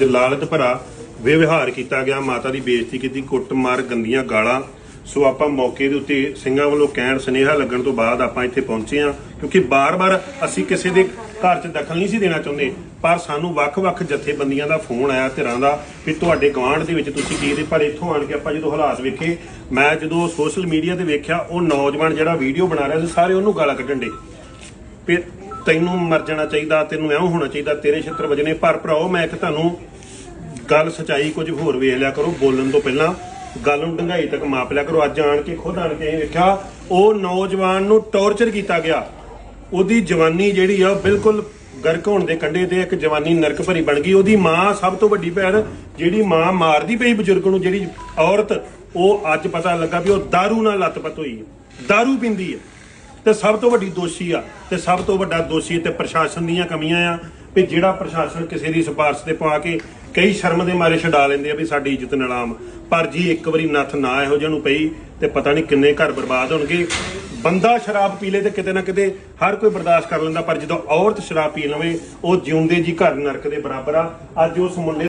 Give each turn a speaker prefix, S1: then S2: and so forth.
S1: ਜਲਾਲਤ ਭਰਾ ਵਿਵਹਾਰ ਕੀਤਾ ਗਿਆ। ਮਾਤਾ ਦੀ ਬੇਇੱਜ਼ਤੀ ਕੀਤੀ, ਕੁੱਟਮਾਰ, ਗੰਦੀਆਂ ਗਾਲਾਂ। ਸੋ ਆਪਾਂ ਮੌਕੇ ਦੇ ਉੱਤੇ ਸਿੰਘਾਂ ਵੱਲੋਂ ਕਹਿਣ ਸੁਨੇਹਾ ਲੱਗਣ ਤੋਂ ਬਾਅਦ ਆਪਾਂ ਇੱਥੇ ਪਹੁੰਚੇ ਹਾਂ, ਕਿਉਂਕਿ ਬਾਰ-ਬਾਰ ਅਸੀਂ ਕਿਸੇ ਦੇ ਘਰ 'ਚ ਦਖਲ ਨਹੀਂ ਸੀ ਦੇਣਾ ਚਾਹੁੰਦੇ, ਪਰ ਸਾਨੂੰ ਵੱਖ-ਵੱਖ ਜਥੇਬੰਦੀਆਂ ਦਾ ਫੋਨ ਆਇਆ ਧਿਰਾਂ ਦਾ ਵੀ ਤੁਹਾਡੇ ਗਵਾਂਢ ਦੇ ਵਿੱਚ ਤੁਸੀਂ ਕੀ ਦੇ, ਪਰ ਇੱਥੋਂ ਆਣ ਕੇ ਆਪਾਂ ਜਦੋਂ ਹਾਲਾਤ ਵੇਖੇ, ਮੈਂ ਜਦੋਂ ਸੋਸ਼ਲ ਮੀਡੀਆ ਤੇ ਵੇਖਿਆ, ਉਹ ਨੌਜਵਾਨ ਜਿਹੜਾ ਵੀਡੀਓ ਬਣਾ ਰਿਹਾ ਸੀ, ਸਾਰੇ ਉਹਨੂੰ ਗਾਲਾਂ ਕੱਢਣ ਦੇ। ਵੀ ਤੈਨੂੰ ਮਰ ਜਾਣਾ ਚਾਹੀਦਾ ਤੈਨੂੰ ਐਂ ਹੋਣਾ ਚਾਹੀਦਾ ਤੇਰੇ ਛਿੱਤਰ ਵਜਨੇ ਪਰ ਭਰਾਓ ਮੈਂ ਇੱਕ ਤੁਹਾਨੂੰ ਗੱਲ ਸਚਾਈ ਕੁਝ ਹੋਰ ਵੇਖ ਲਿਆ ਕਰੋ ਬੋਲਣ ਤੋਂ ਪਹਿਲਾਂ ਗੱਲ ਨੂੰ ਡੰਗਾਈ ਤੱਕ ਮਾਪ ਲਿਆ ਕਰੋ ਅੱਜ ਆਣ ਕੇ ਖੁਦ ਆਣ ਕੇ ਅਸੀਂ ਵੇਖਿਆ ਉਹ ਨੌਜਵਾਨ ਨੂੰ ਟੌਰਚਰ ਕੀਤਾ ਗਿਆ ਉਹਦੀ ਜਵਾਨੀ ਜਿਹੜੀ ਆ ਬਿਲਕੁਲ ਗਰਕ ਹੋਣ ਦੇ ਕੰਢੇ ਤੇ ਇੱਕ ਜਵਾਨੀ ਨਰਕ ਭਰੀ ਬਣ ਗਈ ਉਹਦੀ ਮਾਂ ਸਭ ਤੋਂ ਵੱਡੀ ਭੈਣ ਜਿਹੜੀ ਮਾਂ ਮਾਰਦੀ ਪਈ ਬਜ਼ੁਰਗ ਨੂੰ ਜਿਹੜੀ ਔਰਤ ਉਹ ਅੱਜ ਪਤਾ ਲੱਗਾ ਵੀ ਉਹ दारू ਨਾਲ ਲੱਤਪੱਤ ਹੋਈ ਹੈ दारू ਪੀਂਦੀ ਹੈ ਤੇ ਸਭ ਤੋਂ ਵੱਡੀ ਦੋਸ਼ੀ ਆ, ਤੇ ਸਭ ਤੋਂ ਵੱਡਾ ਦੋਸ਼ੀ ਤੇ ਪ੍ਰਸ਼ਾਸਨ ਦੀਆਂ ਕਮੀਆਂ ਆ, ਵੀ ਜਿਹੜਾ ਪ੍ਰਸ਼ਾਸਨ ਕਿਸੇ ਦੀ ਸਿਫਾਰਸ਼ ਤੇ ਪਾ ਕੇ ਕਈ ਸ਼ਰਮ ਦੇ ਮਾਰੇ ਛਡਾ ਲੈਂਦੇ ਆ ਵੀ ਸਾਡੀ ਇੱਜ਼ਤ ਨਿਲਾਮ ਪਰ ਜੀ ਇੱਕ ਵਾਰੀ ਨੱਥ ਨਾ ਇਹੋ ਜਿਹਾ ਨੂੰ ਪਈ ਤੇ ਪਤਾ ਨਹੀਂ ਕਿੰਨੇ ਘਰ ਬਰਬਾਦ ਹੋਣਗੇ। ਬੰਦਾ ਸ਼ਰਾਬ ਪੀ ਲੇ ਤੇ ਕਿਤੇ ਨਾ ਕਿਤੇ ਹਰ ਕੋਈ ਬਰਦਾਸ਼ਤ ਕਰ ਲੈਂਦਾ, ਪਰ ਜਦੋਂ ਔਰਤ ਸ਼ਰਾਬ ਪੀ ਲਵੇ, ਉਹ ਜਿਉਂਦੇ ਜੀ ਘਰ ਨਰਕ ਦੇ ਬਰਾਬਰ ਆ। ਅੱਜ ਉਸ ਮੁੰਡੇ